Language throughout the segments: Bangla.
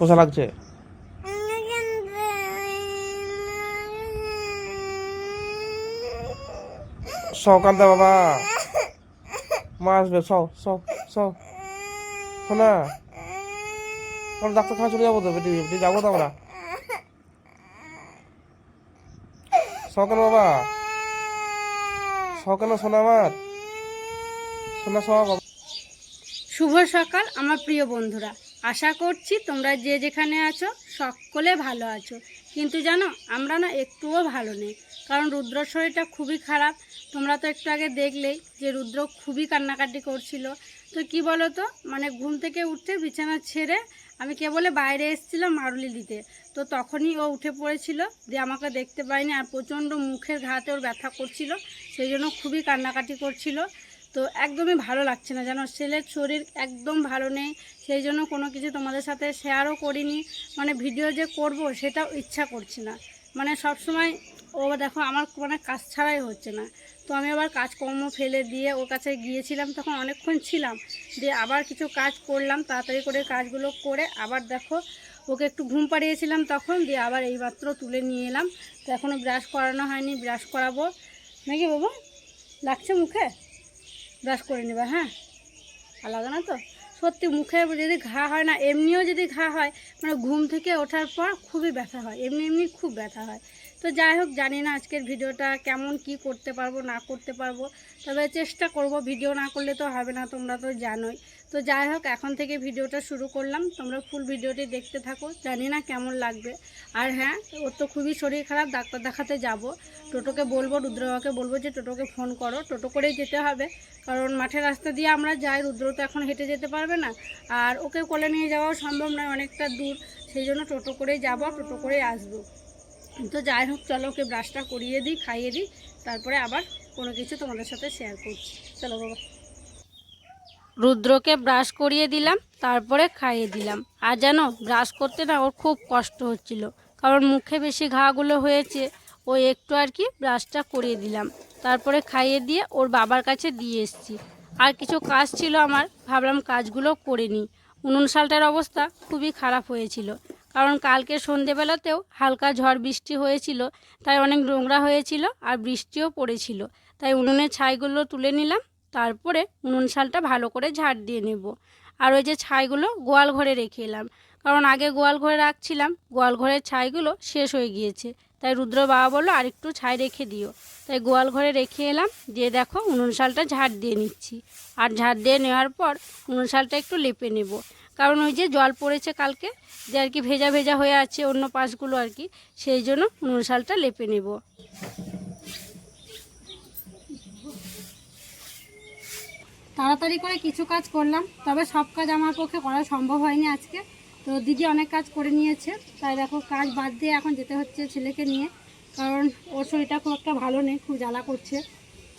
পোষা লাগছে? সকালটা বাবা। মা আসবে সব সব সব শোনা, আমরা ডাক্তারখানা চলে যাব তো, বেটি বেটি, যাব তো আমরা। সকাল বাবা? সকালে শোনা আমার? শোনা সব শুভ সকাল, আমার প্রিয় বন্ধুরা। আশা করছি তোমরা যে যেখানে আছো সকলে ভালো আছো। কিন্তু জানো, আমরা না একটুও ভালো নেই। কারণ রুদ্রর শরীরটা খুবই খারাপ। তোমরা তো একটু আগে দেখলেই যে রুদ্র খুবই কান্নাকাটি করছিল। তো কি বলো তো মানে ঘুম থেকে উঠতে বিছানা ছেড়ে আমি কেবলে বাইরে এসেছিলাম মারুলি দিতে। তো তখনই ও উঠে পড়েছিল, দিয়ে আমাকে দেখতে পাইনি। আর প্রচণ্ড মুখের ঘাতে ওর ব্যথা করছিল, সেই জন্য খুবই কান্নাকাটি করছিল। তো একদমই ভালো লাগছে না। জানো ছেলের শরীর একদম ভালো নেই, সেই জন্য কোনো কিছু তোমাদের সাথে শেয়ারও করিনি। মানে ভিডিও যে করব সেটাও ইচ্ছা করছে না। মানে সব সময় ও দেখো আমার মানে কাজ ছাড়াই হচ্ছে না। তো আমি আবার কাজকর্ম ফেলে দিয়ে ওর কাছে গিয়েছিলাম, তখন অনেকক্ষণ ছিলাম। দিয়ে আবার কিছু কাজ করলাম, তাড়াতাড়ি করে কাজগুলো করে আবার দেখো, ওকে একটু ঘুম পাড়িয়েছিলাম তখন, দিয়ে আবার এইমাত্র তুলে নিয়ে এলাম। তো এখনও ব্রাশ করানো হয়নি ব্রাশ করাবো। নাকি বাবু? লাগছে মুখে? ব্রাশ করে নেবে হ্যাঁ? আর লাগে না তো? সত্যি মুখে যদি ঘা হয় না, এমনিও যদি ঘা হয় মানে ঘুম থেকে ওঠার পর খুবই ব্যথা হয়, এমনি এমনি খুব ব্যথা হয়। তো যাই হোক, জানি না আজকের ভিডিওটা কেমন, কি করতে পারব, না করতে পারব, তবে চেষ্টা করব, ভিডিও না করলে তো হবে না, তোমরা তো জানোই। তো যাই হোক, এখন থেকে ভিডিওটা শুরু করলাম। তোমরা ফুল ভিডিওটি দেখতে থাকো। জানি না কেমন লাগবে। আর হ্যাঁ ওর তো খুবই শরীর খারাপ, ডাক্তার দেখাতে যাব। টোটোকে বলব রুদ্রবাকে বলব যে, টোটোকে ফোন করো। টোটো করেই যেতে হবে। কারণ মাঠের রাস্তা দিয়ে আমরা যাই, রুদ্র তো এখন হেঁটে যেতে পারবে না। আর ওকে কোলে নিয়ে যাওয়াও সম্ভব নয়, অনেকটা দূর। সেই জন্য টোটো করেই যাব, টোটো করেই আসব। তো যাই হোক, চলো ওকে ব্রাশটা করিয়ে দিই, খাইয়ে দিই। তারপরে আবার কোনো কিছু তোমাদের সাথে শেয়ার করছি। চলো, বাবা। রুদ্রকে ব্রাশ করিয়ে দিলাম, তারপরে খাইয়ে দিলাম। আর জানো ব্রাশ করতে না ওর খুব কষ্ট হচ্ছিল, কারণ মুখে বেশি ঘাগুলো হয়েছে ও একটু আর কি ব্রাশটা করিয়ে দিলাম। তারপরে খাইয়ে দিয়ে ওর বাবার কাছে দিয়ে এসেছি। আর কিছু কাজ ছিল আমার, ভাবলাম কাজগুলো করে নিই। উনুন শালটার অবস্থা খুবই খারাপ হয়েছিল, কারণ কালকে সন্ধেবেলাতেও হালকা ঝড় বৃষ্টি হয়েছিল, তাই অনেক নোংরা হয়েছিল আর বৃষ্টিও পড়েছিল। তাই উনুনের ছাইগুলো তুলে নিলাম তারপরে উনুন শালটা ভালো করে ঝাড় দিয়ে নেব। আর ওই যে ছাইগুলো গোয়াল ঘরে রেখে এলাম। কারণ আগে গোয়াল ঘরে রাখছিলাম, গোয়াল ঘরের ছাইগুলো শেষ হয়ে গিয়েছে। তাই রুদ্র বাবা বলল, আরেকটু ছাই রেখে দিও। তাই গোয়াল ঘরে রেখে এলাম, দিয়ে দেখো উনুন শালটা ঝাড় দিয়ে নিচ্ছি। আর ঝাড় দিয়ে নেওয়ার পর উনুন শালটা একটু লেপে নেব। কারণ ওই যে জল পড়েছে কালকে, যে আর কি ভেজা ভেজা হয়ে আছে অন্য পাশগুলো আর কি, সেই জন্য উনুন শালটা লেপে নেব। তাড়াতাড়ি করে কিছু কাজ করলাম, তবে সব কাজ আমার পক্ষে করা সম্ভব হয়নি আজকে। তো দিদি অনেক কাজ করে নিয়েছে, তাই দেখো কাজ বাদ দিয়ে এখন যেতে হচ্ছে ছেলেকে নিয়ে, কারণ ওর শরীরটা খুব একটা ভালো নেই, খুব জ্বালা করছে।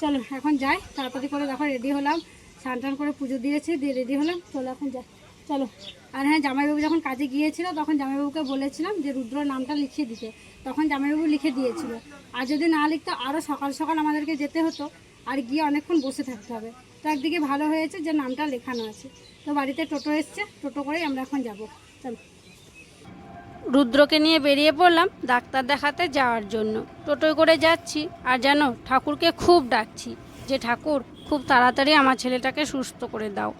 চলো, এখন যাই, তাড়াতাড়ি করে দেখো রেডি হলাম, স্নান টান করে পুজো দিয়েছি, দিয়ে রেডি হলাম, চলো এখন যাই। চলো। আর হ্যাঁ জামাইবাবু যখন কাজে গিয়েছিল, তখন জামাইবাবুকে বলেছিলাম যে রুদ্র নামটা লিখিয়ে দিতে, তখন জামাইবাবু লিখে দিয়েছিল। আর যদি না লিখতো আরও সকাল সকাল আমাদেরকে যেতে হতো, আর গিয়ে অনেকক্ষণ বসে থাকতে হবে। তো একদিকে ভালো হয়েছে যে নামটা লেখানো আছে। তো বাড়িতে টোটো এসছে, টোটো করেই আমরা এখন যাব। চলো। রুদ্রকে নিয়ে বেরিয়ে পড়লাম ডাক্তার দেখাতে যাওয়ার জন্য। টোটোয় করে যাচ্ছি, আর জানো, ঠাকুরকে খুব ডাকছি যে, ঠাকুর, খুব তাড়াতাড়ি আমার ছেলেটাকে সুস্থ করে দাও।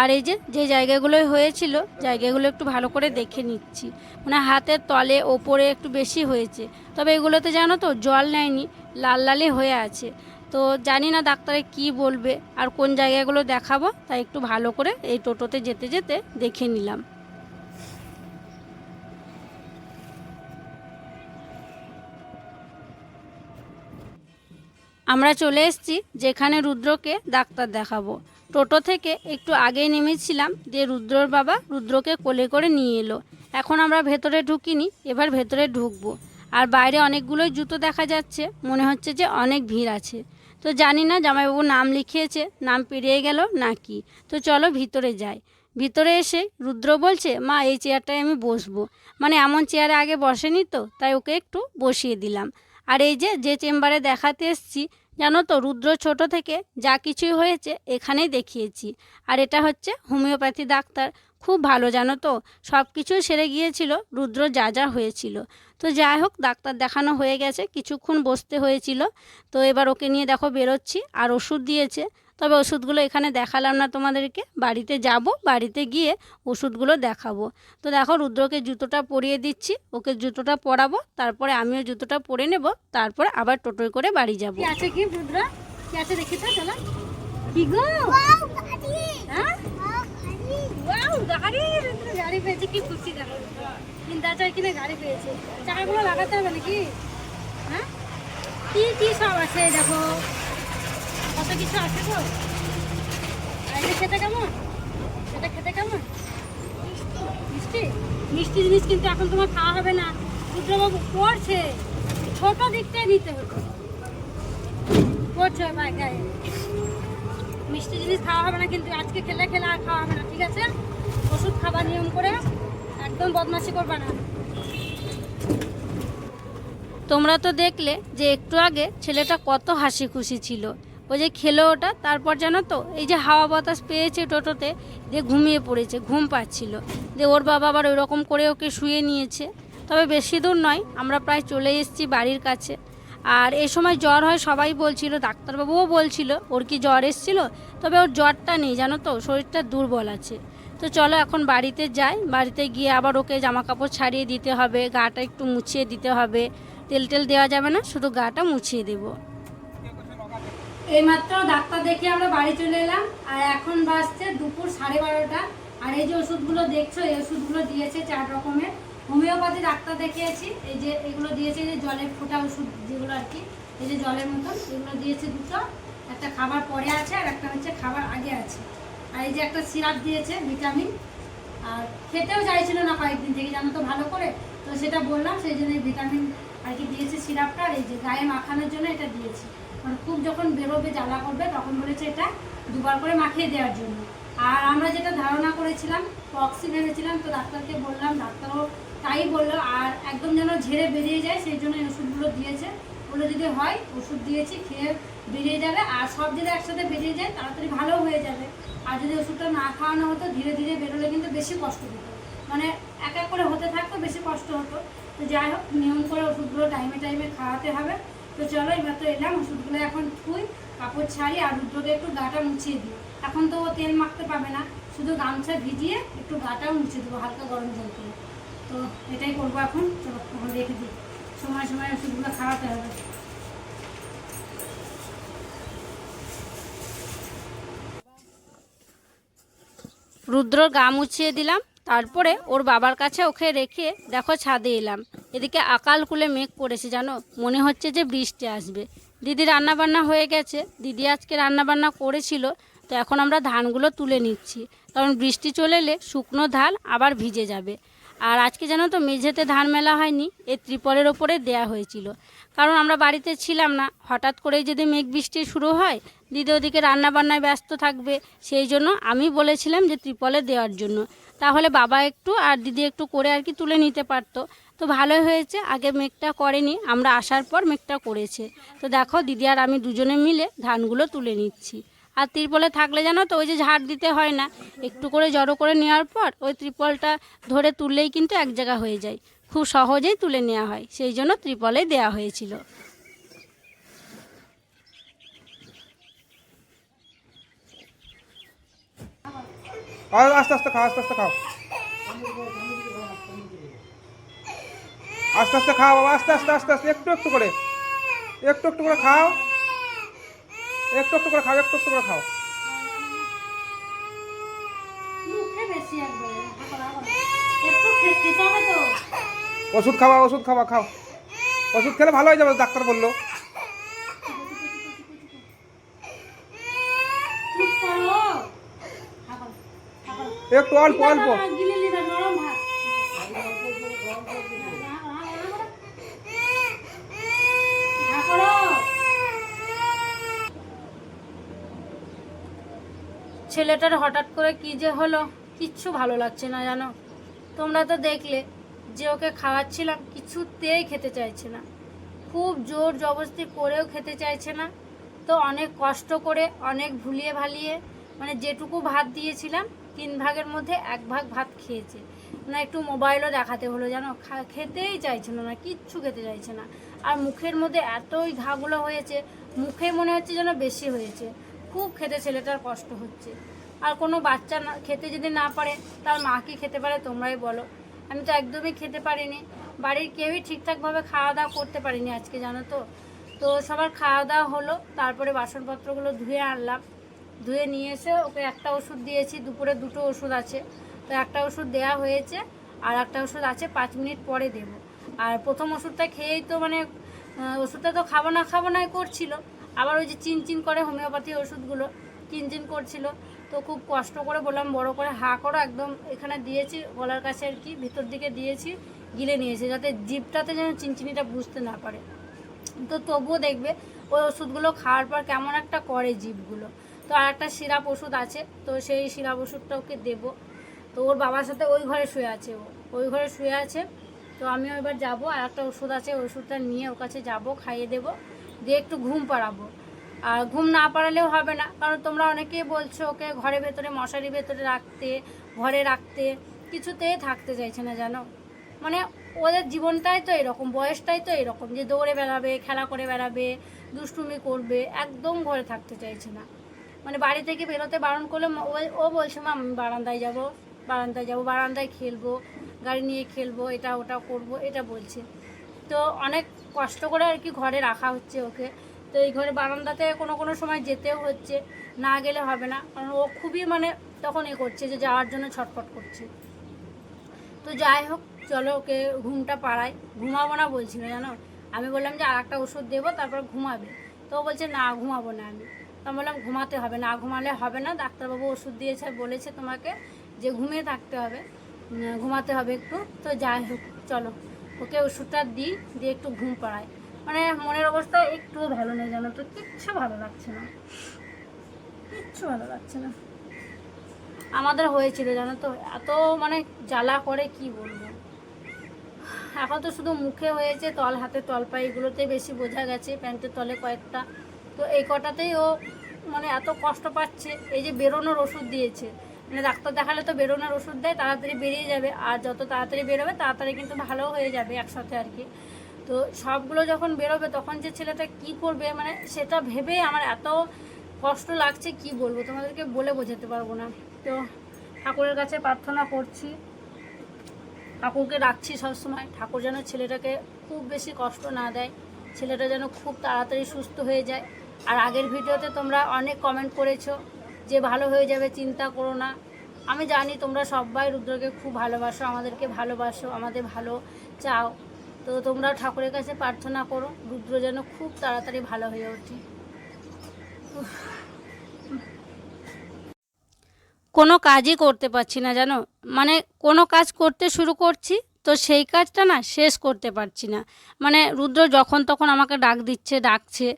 আর এই যে যে জায়গাগুলোয় হয়েছিল, জায়গাগুলো একটু ভালো করে দেখে নিচ্ছি। মানে হাতের তলে ওপরে একটু বেশি হয়েছে। তবে এগুলোতে জানো তো, জল নেয়নি, লাল লালই হয়ে আছে। তো জানি না ডাক্তারে কি বলবে আর কোন জায়গাগুলো দেখাবো, তাই একটু ভালো করে এই টোটোতে যেতে যেতে দেখে নিলাম। আমরা চলে এসেছি যেখানে রুদ্রকে ডাক্তার দেখাবো। টোটো থেকে একটু আগে নেমেছিলাম দিয়ে রুদ্রর বাবা রুদ্রকে কোলে করে নিয়ে এলো। এখন আমরা ভেতরে ঢুকিনি, এবার ভেতরে ঢুকবো। আর বাইরে অনেকগুলোই জুতো দেখা যাচ্ছে, মনে হচ্ছে যে অনেক ভিড় আছে। তো জানি না, জামাইবাবু নাম লিখিয়েছে, নাম পেরিয়ে গেল না কি? তো চলো ভিতরে যাই। ভিতরে এসে রুদ্র বলছে, মা, এই চেয়ারটায় আমি বসবো। মানে এমন চেয়ারে আগে বসেনি তো, তাই ওকে একটু বসিয়ে দিলাম। আর এই যে যে চেম্বারে দেখাতে এসছি জানো তো, রুদ্র ছোট থেকে যা কিছুই হয়েছে এখানেই দেখিয়েছি। আর এটা হচ্ছে হোমিওপ্যাথি ডাক্তার। খুব ভালো, জানো তো? সব কিছু সেরে গিয়েছিল, রুদ্র যা যা হয়েছিল। তো যাই হোক, ডাক্তার দেখানো হয়ে গেছে, কিছুক্ষণ বসতে হয়েছিল। তো এবার ওকে নিয়ে দেখো, বেরোচ্ছি। আর ওষুধ দিয়েছে। তবে ওষুধগুলো এখানে দেখালাম না তোমাদেরকে। বাড়িতে যাব, বাড়িতে গিয়ে ওষুধগুলো দেখাবো। তো দেখো রুদ্রকে জুতোটা পরিয়ে দিচ্ছি, ওকে জুতোটা পরাবো, তারপরে আমিও জুতোটা পরে নেব, তারপরে আবার টোটোয় করে বাড়ি যাব। আছে কি রুদ্র? কি আছে দেখি তো চলো। কি গো? হ্যাঁ? গাড়ি! পেয়েছে, কি খুশি দেখো। লাগাতে হবে নাকি? হ্যাঁ? কি কি সব আছে দেখো? কত কিছু আছে তো? আর খেতে কেমন? এটা খেতে কেমন? মিষ্টি? মিষ্টি জিনিস কিন্তু এখন তোমার খাওয়া হবে না। রুদ্রবাবু পড়ছে ছোট দিকটাই নিতে হতো পড়ছে ভাই, গায়ে। মিষ্টি জিনিস খাওয়া হবে না কিন্তু আজকে খেলে খেলে আর খাওয়া হবে না, ঠিক আছে? ওষুধ খাবার নিয়ম করে একদম বদমাশি করবে না। তোমরা তো দেখলে যে একটু আগে ছেলেটা কত হাসি খুশি ছিল। ও যে খেলো ওটা, তারপর জানো তো, এই যে হাওয়া বাতাস পেয়েছে টোটোতে, দিয়ে ঘুমিয়ে পড়েছে, ঘুম পাচ্ছিল। দিয়ে ওর বাবা আবার ওইরকম করে ওকে শুয়ে নিয়েছে। তবে বেশি দূর নয়, আমরা প্রায় চলে এসেছি বাড়ির কাছে। আর এই সময় জ্বর হয়, সবাই বলছিল, ডাক্তারবাবুও বলছিল, ওর কি জ্বর এসেছিল? তবে ওর জ্বরটা নেই, জানো তো, শরীরটা দুর্বল আছে। তো চলো এখন বাড়িতে যাই, বাড়িতে গিয়ে আবার ওকে জামা কাপড় ছাড়িয়ে দিতে হবে, গাটা একটু মুছিয়ে দিতে হবে। তেল টেল দেওয়া যাবে না, শুধু গাটা মুছিয়ে দেবো। এইমাত্র ডাক্তার দেখে আমরা বাড়ি চলে এলাম, আর এখন বাজছে দুপুর সাড়ে বারোটা। আর এই যে ওষুধগুলো দেখছ, এই ওষুধগুলো দিয়েছে চার রকমের। হোমিওপ্যাথি ডাক্তার দেখিয়েছি, এই যে এগুলো দিয়েছে যে জলের ফোটা ওষুধ যেগুলো আর কি, এই যে জলের মতন, এগুলো দিয়েছে দুটো। একটা খাবার পরে আছে, আর একটা হচ্ছে খাবার আগে আছে। আর এই যে একটা সিরাপ দিয়েছে, ভিটামিন। আর খেতেও চাইছিল না কয়েকদিন থেকে, জানো তো, ভালো করে। তো সেটা বললাম, সেই জন্য ভিটামিন আর কি দিয়েছে সিরাপটা, আর এই যে গায়ে মাখানোর জন্য এটা দিয়েছি। মানে খুব যখন বেরোবে জ্বালা করবে, তখন বলেছে এটা দুবার করে মাখিয়ে দেওয়ার জন্য। আর আমরা যেটা ধারণা করেছিলাম পক্সি ভেবেছিলাম তো ডাক্তারকে বললাম, ডাক্তারও তাই বলল, আর একদম যেন ঝেড়ে বেরিয়ে যায়, সেই জন্য ওষুধগুলো দিয়েছে। বলে যদি হয়, ওষুধ দিয়েছি, খেয়ে বেরিয়ে যাবে, আর সব যদি একসাথে বেরিয়ে যায়, তাড়াতাড়ি ভালো হয়ে যাবে। আর যদি ওষুধটা না খাওয়ানো হতো, ধীরে ধীরে বেরোলে কিন্তু বেশি কষ্ট হতো। মানে এক এক করে হতে থাকতো, বেশি কষ্ট হতো। তো যাই হোক, নিয়ম করে ওষুধগুলো টাইমে টাইমে খাওয়াতে হবে। তো চলো, এবার তো এলাম, ওষুধগুলো এখন ধুই, কাপড় ছাড়ি, আর রুদ্রকে একটু গাটা মুছিয়ে দিই। এখন তো ও তেল মাখতে পাবে না, শুধু গামছা ভিজিয়ে একটু গাটাও মুছে দেবো, হালকা গরম জল করে তো এটাই করব এখন, চলো এখন রেখে দিই। সময় সময় ওষুধগুলো খাওয়াতে হবে। রুদ্র গা মুছিয়ে দিলাম, তারপরে ওর বাবার কাছে ওকে রেখে দেখো ছাদে এলাম। এদিকে আকাল কুলে মেঘ পড়েছে জানো? মনে হচ্ছে যে বৃষ্টি আসবে। দিদি রান্নাবান্না হয়ে গেছে। দিদি আজকে রান্নাবান্না করেছিল, তো এখন আমরা ধানগুলো তুলে নিচ্ছি। কারণ বৃষ্টি চলে এলে শুকনো ধান আবার ভিজে যাবে। আর আজকে জানো তো মেঝেতে ধান মেলা হয়নি এই ত্রিপলের ওপরে দেয়া হয়েছিল। কারণ আমরা বাড়িতে ছিলাম না। হঠাৎ করেই যদি মেঘ বৃষ্টি শুরু হয়, দিদি ওদিকে রান্নাবান্নায় ব্যস্ত থাকবে। সেই জন্য আমি বলেছিলাম যে ত্রিপলে দেওয়ার জন্য। তাহলে বাবা একটু আর দিদি একটু করে আর কি তুলে নিতে পারতো। তো ভালোই হয়েছে, আগে মেঘটা করেনি, আমরা আসার পর মেঘটা করেছে। তো দেখো, দিদি আর আমি দুজনে মিলে ধানগুলো তুলে নিচ্ছি। আর ত্রিপলে থাকলে জানো তো, ওই যে ঝাড় দিতে হয় না, একটু করে জড়ো করে নেওয়ার পর ওই ত্রিপলটা ধরে তুললেই কিন্তু এক জায়গা হয়ে যায়। খুব সহজেই তুলে নেওয়া হয়, সেই জন্য ত্রিপলে দেওয়া হয়েছিল। আস্তে আস্তে খাও, আস্তে আস্তে খাও। আস্তে আস্তে খাও বাবা আস্তে আস্তে আস্তে আস্তে একটু একটু করে। একটু একটু করে খাও। একটু একটু করে খাও একটু একটু করে খাও। ওষুধ খাওয়া ওষুধ খাওয়া খাও। ওষুধ খেলে ভালো হয়ে যাবে ডাক্তার বলল। একটু অল্প অল্প গিলে নিবে নরম ভাত হা করো। ছেলেটার হঠাৎ করে কি যে হলো, কিচ্ছু ভালো লাগছে না জানো। তোমরা তো দেখলে যে ওকে খাওয়াচ্ছিলাম, কিছুতেই খেতে চাইছে না। খুব জোর জবরদস্তি করেও খেতে চাইছে না। তো অনেক কষ্ট করে, অনেক ভুলিয়ে ভালিয়ে মানে যেটুকু ভাত দিয়েছিলাম, তিন ভাগের মধ্যে এক ভাগ ভাত খেয়েছে। না, একটু মোবাইলও দেখাতে হলো খা- খেতেই চাইছিল না, কিচ্ছু খেতে চাইছে না। আর মুখের মধ্যে এতই ঘাগুলো হয়েছে, মুখে মনে হচ্ছে যেন বেশি হয়েছে। খুব খেতে ছেলেটার কষ্ট হচ্ছে। আর কোনো বাচ্চা না, খেতে যদি না পারে, তার মা কি খেতে পারে তোমরাই বলো। আমি তো একদমই খেতে পারিনি। বাড়ির কেউই ঠিকঠাকভাবে খাওয়া দাওয়া করতে পারিনি আজকে, জানো তো? তো সবার খাওয়া দাওয়া হলো, তারপরে বাসনপত্রগুলো ধুয়ে আনলাম। ধুয়ে নিয়ে এসে ওকে একটা ওষুধ দিয়েছি, দুপুরে দুটো ওষুধ আছে। তো একটা ওষুধ দেওয়া হয়েছে, আর একটা ওষুধ আছে, পাঁচ মিনিট পরে দেবো। আর প্রথম ওষুধটা খেয়েই তো মানে ওষুধটা তো খাব না খাব নাই করছিল। আবার ওই যে চিনচিন করে হোমিওপ্যাথি ওষুধগুলো, চিনচিন করছিল। তো খুব কষ্ট করে বললাম, বড় করে হা করো, একদম এখানে দিয়েছি, গলার কাছে আর কি, ভিতর দিকে দিয়েছি, গিলে নিয়েছে, যাতে জিপটাতে যেন চিনচিনিটা বুঝতে না পারে। তো তবুও দেখবে, ওই ওষুধগুলো খাওয়ার পর কেমন একটা করে জিপগুলো তো আর একটা সিরাপ ওষুধ আছে, তো সেই সিরাপ ওষুধটা ওকে দেবো। তো ওর বাবার সাথে ওই ঘরে শুয়ে আছে ও, ওই ঘরে শুয়ে আছে। তো আমিও এবার যাব, আর একটা ওষুধ আছে ওষুধটা নিয়ে ওর কাছে যাব, খাইয়ে দেবো, দিয়ে একটু ঘুম পাড়াবো। আর ঘুম না পাড়ালেও হবে না। কারণ তোমরা অনেকেই বলছো ওকে ঘরের ভেতরে মশারি ভেতরে রাখতে, ঘরে রাখতে, কিছুতেই থাকতে চাইছে না, জানো? মানে ওদের জীবনটাই তো এরকম, বয়সটাই তো এরকম যে দৌড়ে বেড়াবে, খেলা করে বেড়াবে, দুষ্টুমি করবে, একদম ঘরে থাকতে চাইছে না। মানে বাড়ি থেকে বেরোতে বারণ করলে ও বলছে, মা, আমি বারান্দায় যাব বারান্দায় যাব, বারান্দায় খেলব, গাড়ি নিয়ে খেলব, এটা ওটা করব, এটা বলছে। তো অনেক কষ্ট করে আর কি ঘরে রাখা হচ্ছে ওকে। তো এই ঘরে বারান্দাতে কোনো কোনো সময় যেতেও হচ্ছে, না গেলে হবে না। কারণ ও খুবই মানে তখন এ করছে যে যাওয়ার জন্য ছটফট করছে। তো যাই হোক, চলো ওকে ঘুমটা পাড়াই। ঘুমাবো না বলছিল, জানো? আমি বললাম যে আর একটা ওষুধ দেবো, তারপর ঘুমাবে। তো ও বলছে, না, ঘুমাবো না আমি। তো বললাম, ঘুমাতে হবে, না ঘুমালে হবে না। ডাক্তারবাবু ওষুধ দিয়েছে, বলেছে তোমাকে যে ঘুমিয়ে থাকতে হবে ঘুমাতে হবে একটু। তো যাই হোক, চলো। ওকে ওষুধটা দিই, দিয়ে একটু ঘুম পাড়াই। মানে মনের অবস্থা একটুও ভালো নেই জানো তো, কিচ্ছু ভালো লাগছে না। কিচ্ছু ভালো লাগছে না। আমাদের হয়েছিল জানো তো, এত মানে জ্বালা করে কি বলব। এখন তো শুধু মুখে হয়েছে, তল হাতে তল পায়ে এগুলোতে বেশি বোঝা গেছে, প্যান্টের তলে কয়েকটা। তো এই কটাতেই ও মানে এত কষ্ট পাচ্ছে, এই যে বেরোনোর ওষুধ দিয়েছে। মানে ডাক্তার দেখালে তো বেরোনোর ওষুধ দেয়, তাড়াতাড়ি বেরিয়ে যাবে, আর যত তাড়াতাড়ি বেরোবে, তাড়াতাড়ি কিন্তু ভালো হয়ে যাবে একসাথে আর কি। তো সবগুলো যখন বেরোবে তখন যে ছেলেটা কি করবে মানে সেটা ভেবে আমার এত কষ্ট লাগছে কি বলব? তোমাদেরকে বলে বোঝাতে পারব না। তো ঠাকুরের কাছে প্রার্থনা করছি। ঠাকুরকে রাখছি সবসময়। ঠাকুর যেন ছেলেটাকে খুব বেশি কষ্ট না দেয়। ছেলেটা যেন খুব তাড়াতাড়ি সুস্থ হয়ে যায়। আর আগের ভিডিওতে তোমরা অনেক কমেন্ট করেছ যে ভালো হয়ে যাবে, চিন্তা করো না। আমি জানি তোমরা সবাই রুদ্রকে খুব ভালোবাসো, আমাদেরকে ভালোবাসো, আমাদের ভালো চাও। তো তোমরা ঠাকুরের কাছে প্রার্থনা করো, রুদ্র যেন খুব তাড়াতাড়ি ভালো হয়ে ওঠে। কোনো কাজই করতে পারছি না, জানো? মানে কোনো কাজ করতে শুরু করছি, তো সেই কাজটা না শেষ করতে পারছি না। মানে রুদ্র যখন তখন আমাকে ডাক দিচ্ছে, ডাকছে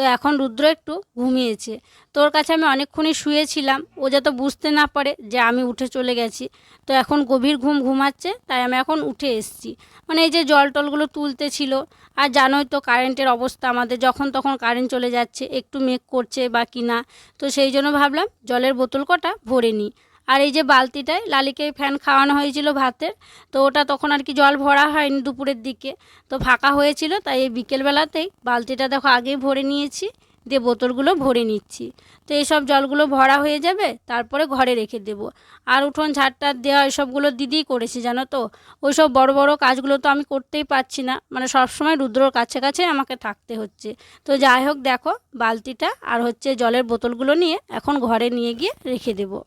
তো এখন রুদ্র একটু ঘুমিয়েছে। তোর কাছে আমি অনেকক্ষণই শুয়েছিলাম, ও যাতে বুঝতে না পারে যে আমি উঠে চলে গেছি। তো এখন গভীর ঘুম ঘুমাচ্ছে, তাই আমি এখন উঠে এসেছি। মানে এই যে জল টলগুলো তুলতে ছিল আর জানোই তো কারেন্টের অবস্থা আমাদের, যখন তখন কারেন্ট চলে যাচ্ছে, একটু মেঘ করছে বা কি না তো সেই জন্য ভাবলাম জলের বোতল কটা ভরে নিই। আর এই যে বালতিটায় লালিকে ফ্যান খাওয়ানো হয়েছিল ভাতের, তো ওটা তখন আর কি জল ভরা হয়নি দুপুরের দিকে। তো ফাঁকা হয়েছিল, তাই এই বিকেলবেলাতেই বালতিটা দেখো আগেই ভরে নিয়েছি, দিয়ে বোতলগুলো ভরে নিচ্ছি। তো এইসব জলগুলো ভরা হয়ে যাবে, তারপরে ঘরে রেখে দেবো। আর উঠোন ঝাড়টার দেওয়া এসবগুলো দিদিই করেছে, জানো তো? ওই সব বড় বড় কাজগুলো তো আমি করতেই পারছি না মানে সবসময় রুদ্রর কাছে কাছে আমাকে থাকতে হচ্ছে। তো যাই হোক দেখো, বালতিটা আর হচ্ছে জলের বোতলগুলো নিয়ে এখন ঘরে নিয়ে গিয়ে রেখে দেবো।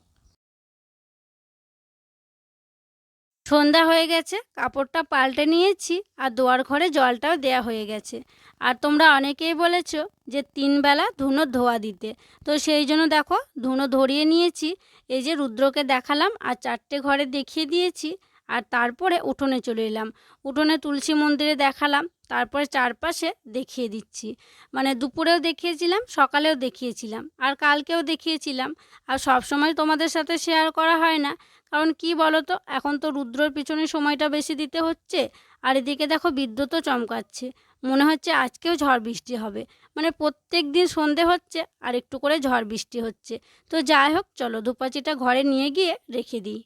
সন্ধ্যা হয়ে গেছে, কাপড়টা পাল্টে নিয়েছি আর দোয়ার ঘরে জলটাও দেয়া হয়ে গেছে। আর তোমরা অনেকেই বলেছ যে তিন বেলা ধুনো ধোয়া দিতে। তো সেই জন্য দেখো ধুনো ধরিয়ে নিয়েছি, এই যে রুদ্রকে দেখালাম আর চারটে ঘরে দেখিয়ে দিয়েছি আর তারপরে উঠোনে চলে এলাম। উঠোনে তুলসী মন্দিরে দেখালাম, তারপরে চারপাশে দেখিয়ে দিচ্ছি। মানে দুপুরেও দেখিয়েছিলাম, সকালেও দেখিয়েছিলাম আর কালকেও দেখিয়েছিলাম। আর সব সময় তোমাদের সাথে শেয়ার করা হয় না কারণ কি বলো তো এখন তো রুদ্রর পিছনে সময়টা বেশি দিতে হচ্ছে, আর এদিকে দেখো বিদ্যুৎও চমকাচ্ছে। মনে হচ্ছে আজকেও ঝড় বৃষ্টি হবে। মানে প্রত্যেক দিন সন্ধে হচ্ছে, আর একটু করে ঝড় বৃষ্টি হচ্ছে। তো যাই হোক, চলো দুপাচিটা ঘরে নিয়ে গিয়ে রেখে দিই।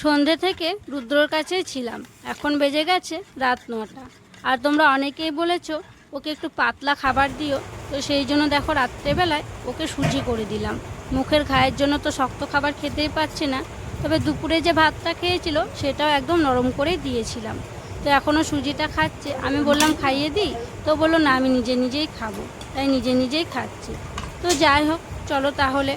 সন্ধে থেকে রুদ্রর কাছেই ছিলাম। এখন বেজে গেছে রাত নটা। আর তোমরা অনেকেই বলেছ ওকে একটু পাতলা খাবার দিও। তো সেই জন্য দেখো রাত্রেবেলায় ওকে সুজি করে দিলাম। মুখের ঘায়ের জন্য তো শক্ত খাবার খেতেই পাচ্ছে না। তবে দুপুরে যে ভাতটা খেয়েছিল সেটাও একদম নরম করেই দিয়েছিলাম। তো এখনও সুজিটা খাচ্ছে। আমি বললাম, খাইয়ে দিই? তো বলল, না, আমি নিজে নিজেই খাব। তাই নিজে নিজেই খাচ্ছি। তো যাই হোক, চলো তাহলে।